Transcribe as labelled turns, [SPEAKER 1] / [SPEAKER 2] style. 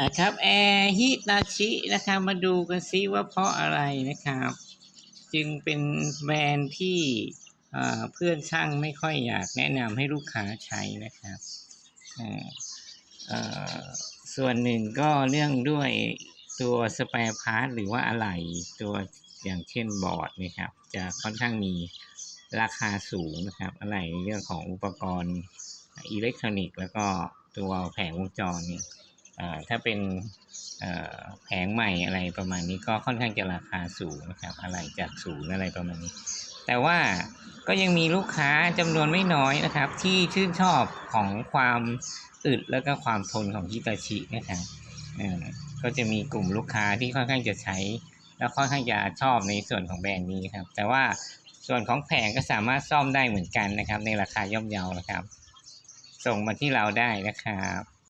[SPEAKER 1] อะครับแอร์ฮิตาชินะครับมาดูกันซิว่าเพราะอะไรนะครับ จึงเป็นแบรนด์ที่เพื่อนช่างไม่ค่อยอยากแนะนำให้ลูกค้าใช้นะครับส่วนหนึ่งก็เรื่องด้วยตัวสเปรพาร์ทหรือว่าอะไหล่ตัวอย่างเช่นบอร์ดนะครับ จะค่อนข้างมีราคาสูงนะครับ อะไหล่ในเรื่องของอุปกรณ์อิเล็กทรอนิกส์ แล้วก็ตัวแผงวงจรเนี่ย ถ้าเป็นแผงใหม่อะไรประมาณนี้ก็ค่อนข้างจะราคาสูงนะครับ อะไรจากศูนย์อะไรประมาณนี้ แต่ว่าก็ยังมีลูกค้าจำนวนไม่น้อยนะครับ ที่ชื่นชอบของความอึดแล้วก็ความทนของฮิตาชินะครับก็จะมีกลุ่มลูกค้าที่ค่อนข้างจะใช้ แล้วค่อนข้างจะชอบในส่วนของแบรนด์นี้ครับ แต่ว่าส่วนของแผงก็สามารถซ่อมได้เหมือนกันนะครับ ในราคาย่อมเยานะครับ ส่งมาที่เราได้นะครับ